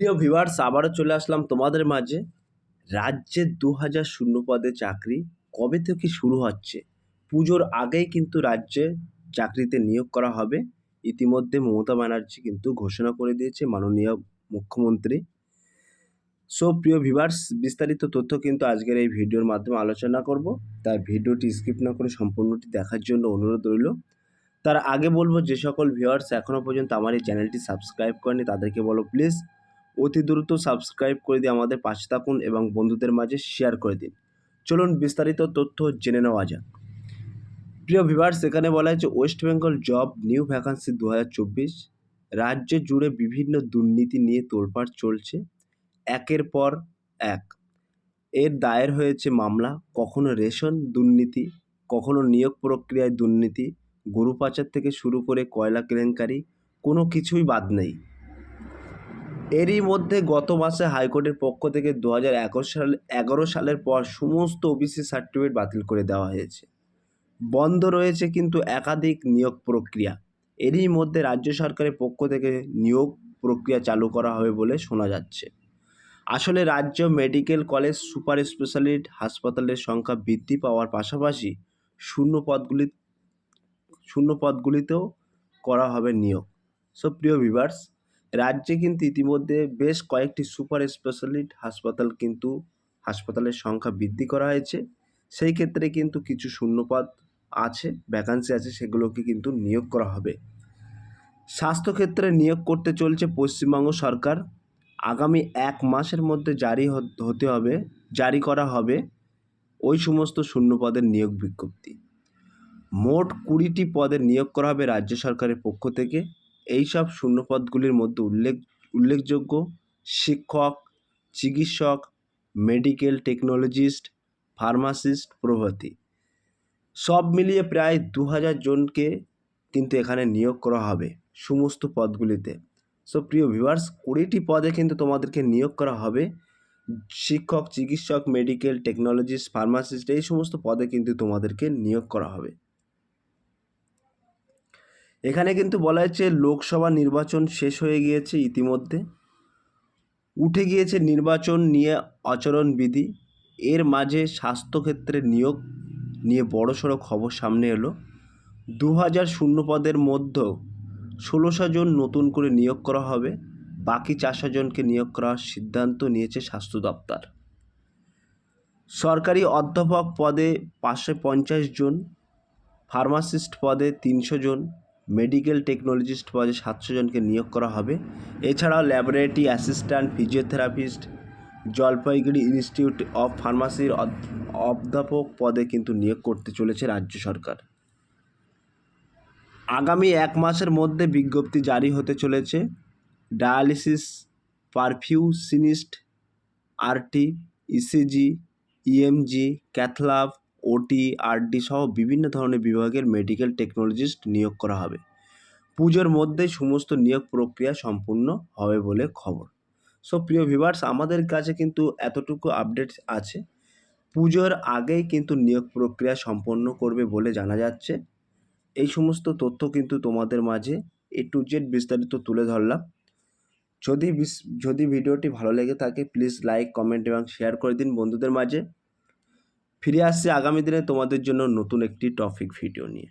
প্রিয় ভিউয়ার্স আবারও চলে আসলাম তোমাদের মাঝে। রাজ্যে দু হাজার শূন্য পদে চাকরি কবে থেকে শুরু হচ্ছে? পুজোর আগেই কিন্তু রাজ্যে চাকরিতে নিয়োগ করা হবে। ইতিমধ্যে মমতা ব্যানার্জি কিন্তু ঘোষণা করে দিয়েছে মাননীয় মুখ্যমন্ত্রী। সো প্রিয় ভিভার্স বিস্তারিত তথ্য কিন্তু আজকের এই ভিডিওর মাধ্যমে আলোচনা করব। তাই ভিডিওটি স্কিপ না করে সম্পূর্ণটি দেখার জন্য অনুরোধ রইল। তার আগে বলব, যে সকল ভিউয়ার্স এখনও পর্যন্ত আমার এই চ্যানেলটি সাবস্ক্রাইব করেনি তাদেরকে বলো প্লিজ অতি দ্রুত সাবস্ক্রাইব করে দিয়ে আমাদের পাশে থাকুন এবং বন্ধুদের মাঝে শেয়ার করে দিন। চলুন বিস্তারিত তথ্য জেনে নেওয়া যাক। প্রিয় ভিভার্স এখানে বলা হয়েছে West Bengal job new vacancy দু রাজ্য জুড়ে বিভিন্ন দুর্নীতি নিয়ে তোলপাড় চলছে। একের পর এক। এর দায়ের হয়েছে মামলা, কখনো রেশন দুর্নীতি, কখনো নিয়োগ প্রক্রিয়ায় দুর্নীতি, গরু পাচার থেকে শুরু করে কয়লা কেলেঙ্কারি, কোনো কিছুই বাদ নেই। এরই মধ্যে গত মাসে হাইকোর্টের পক্ষ থেকে দু হাজার সাল, এগারো সালের পর সমস্ত ওবিসি সার্টিফিকেট বাতিল করে দেওয়া হয়েছে। বন্ধ রয়েছে কিন্তু একাধিক নিয়োগ প্রক্রিয়া। এরই মধ্যে রাজ্য সরকারের পক্ষ থেকে নিয়োগ প্রক্রিয়া চালু করা হবে বলে শোনা যাচ্ছে। আসলে রাজ্য মেডিকেল কলেজ সুপার স্পেশালিস্ট হাসপাতালের সংখ্যা বৃদ্ধি পাওয়ার পাশাপাশি শূন্য পদগুলি, শূন্য পদগুলিতেও করা হবে নিয়োগ। সো প্রিয় ভিভার্স রাজ্যে কিন্তু ইতিমধ্যে বেশ কয়েকটি সুপার স্পেশালিটি হাসপাতাল কিন্তু হাসপাতালের সংখ্যা বৃদ্ধি করা হয়েছে। সেই ক্ষেত্রে কিন্তু কিছু শূন্যপদ আছে ভ্যাকান্সি আছে, সেগুলোকে কিন্তু নিয়োগ করা হবে। স্বাস্থ্যক্ষেত্রে নিয়োগ করতে চলছে পশ্চিমবঙ্গ সরকার। আগামী এক মাসের মধ্যে জারি হতে হবে, জারি করা হবে ওই সমস্ত শূন্যপদের নিয়োগ বিজ্ঞপ্তি। মোট কুড়িটি পদের নিয়োগ করা হবে রাজ্য সরকারের পক্ষ থেকে। এই সব শূন্যপদগুলির মধ্যে উল্লেখ, উল্লেখযোগ্য শিক্ষক, চিকিৎসক মেডিকেল টেকনোলজিস্ট ফার্মাসিস্ট প্রভৃতি। সব মিলিয়ে প্রায় দু হাজার জনকে কিন্তু এখানে নিয়োগ করা হবে সমস্ত পদগুলিতে। সো প্রিয় ভিউয়ার্স কুড়িটি পদে কিন্তু তোমাদেরকে নিয়োগ করা হবে। শিক্ষক, চিকিৎসক মেডিকেল টেকনোলজিস্ট ফার্মাসিস্ট এই সমস্ত পদে কিন্তু তোমাদেরকে নিয়োগ করা হবে। এখানে কিন্তু বলা হয়েছে লোকসভা নির্বাচন শেষ হয়ে গিয়েছে ইতিমধ্যে। উঠে গিয়েছে নির্বাচন নিয়ে আচরণবিধি। এর মাঝে স্বাস্থ্যক্ষেত্রে নিয়োগ নিয়ে বড়সড় খবর সামনে এলো। দু হাজার শূন্য পদের মধ্যেও ষোলোশো জন নতুন করে নিয়োগ করা হবে। বাকি চারশো জনকে নিয়োগ করার সিদ্ধান্ত নিয়েছে স্বাস্থ্য দপ্তর। সরকারি অধ্যাপক পদে পাঁচশো পঞ্চাশ জন, ফার্মাসিস্ট পদে তিনশো জন মেডিকেল টেকনোলজিস্ট পদে সাতশো জনকে নিয়োগ করা হবে। এছাড়াও laboratory assistant, physiotherapist, Jalpaiguri institute of ফার্মাসির অধ্যাপক পদে কিন্তু নিয়োগ করতে চলেছে রাজ্য সরকার। আগামী এক মাসের মধ্যে বিজ্ঞপ্তি জারি হতে চলেছে। Dialysis perfusionist, RT, ECG, EMG, cath lab OT RD সহ বিভিন্ন ধরনের বিভাগের মেডিকেল টেকনোলজিস্ট নিয়োগ করা হবে। পুজোর মধ্যেই সমস্ত নিয়োগ প্রক্রিয়া সম্পূর্ণ হবে বলে খবর। সো প্রিয় ভিভার্স আমাদের কাছে কিন্তু এতটুকু আপডেট আছে। পুজোর আগেই কিন্তু নিয়োগ প্রক্রিয়া সম্পন্ন করবে বলে জানা যাচ্ছে। এই সমস্ত তথ্য কিন্তু তোমাদের মাঝে এ টু জেড বিস্তারিত তুলে ধরলাম। যদি যদি ভিডিওটি ভালো লেগে থাকে প্লিজ লাইক কমেন্ট এবং শেয়ার করে দিন বন্ধুদের মাঝে। ফিরে আসছি আগামী দিনে তোমাদের জন্য নতুন একটি টপিক ভিডিও নিয়ে।